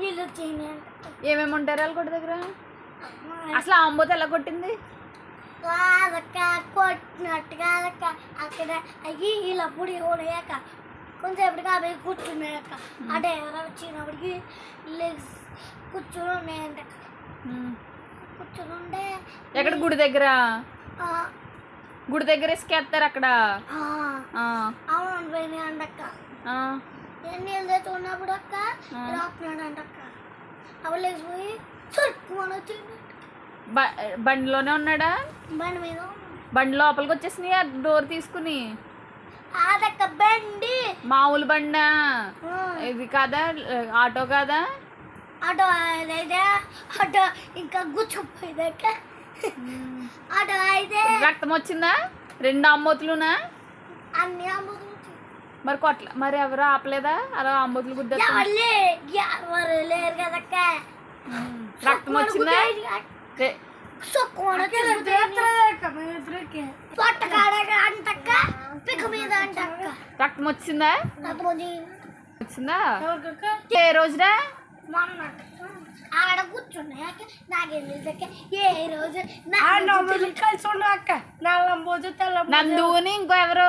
వీళ్ళు ఏమేమి ఉంటారు వాళ్ళ కొట్టు దగ్గర? అసలు ఆ అంబోతు ఎలా కొట్టింది? కాదక్క కొట్టినట్టు కాదక్క. అక్కడ అయ్యి ఇలా పొడి కొడయాక కొంచెంసేపటికి అవి కూర్చున్నాయక్క ఆ డ్రైవర్ వచ్చినప్పటికి లెగ్స్ కూర్చుని ఉన్నాయంట. కూర్చుని ఉంటే ఎక్కడ గుడి దగ్గర? గుడి దగ్గర ఇసుకేస్తారు అక్కడ? అవును పోయినాయి అంటక్క ఆ, నేను నీళ్ళు తెచ్చుకున్నప్పుడు అక్క ఆ. రాస్తున్నాడు అంటక్క అవి లేచిపోయి సరుకుమని వచ్చింది బండిలోనే ఉన్నాడా? బండి మీద బండి లోపలికి వచ్చేసినాయి? ఆ డోర్ తీసుకుని? అదక్క బండి. మామూలు బండా. ఇది కాదా? ఆటో కాదా? ఆటో అయితే ఆటో ఇంకా గుచ్చుపోయిందక్క ఆటో అయితే రక్తం వచ్చిందా? రెండు అమ్మోతులునా అన్ని అమ్ముతుంది మరి కొట్ల మరి ఎవరు ఆపలేదా? అలా అమ్మోతులు గుద్ద ఎవరు లే- ఎవరు లేరు కదక్క. రక్తం వచ్చిందా? రక్తం వచ్చిందా? వచ్చిందా? ఏ రోజురా? మొన్న ఆడ కూర్చున్నాక నాకేం తెలుసక్క ఏ రోజు కలిసి ఉండు అక్క. నల్లం పోజు తెల్ల నందుని ఇంకో ఎవరు?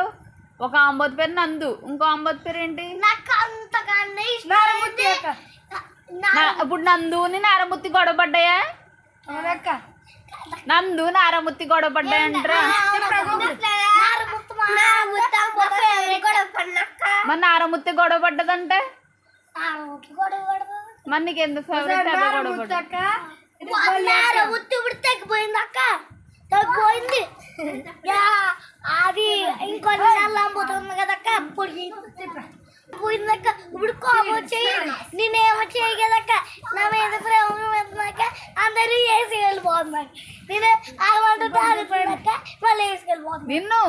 ఒక ఆంబోతు పేరు నందు ఇంకో ఆంబోతు పేరు ఏంటి? ఇప్పుడు నందుని నారముత్తి గొడవ పడ్డాయా? నందు నారముత్తి గొడవ పడ్డాయంటారా? మరి నారముత్తి గొడవ పడ్డదంటే? మరి నీకు ఎందుకు ఫేవరెట్ గొడవ పడ్డది. అది ఇంకో నెల అమ్ముతుంది కదక్క అప్పుడు పోయిందక్క ఇప్పుడు కోపం వచ్చేయి. నేనేమో చేయి కదక్క నా మీద ప్రేమ పెడుతున్నాక అందరూ వేసి వెళ్ళిపోతున్నాక నేను అలవాటు తాగిపోయాడక్క మళ్ళీ వేసుకెళ్ళిపోతుంది నిన్ను?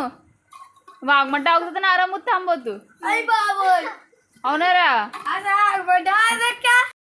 వాగమంటే ఆగుతుంది అంబోతు అయ్యి బాబోయ్. అవునారా? అది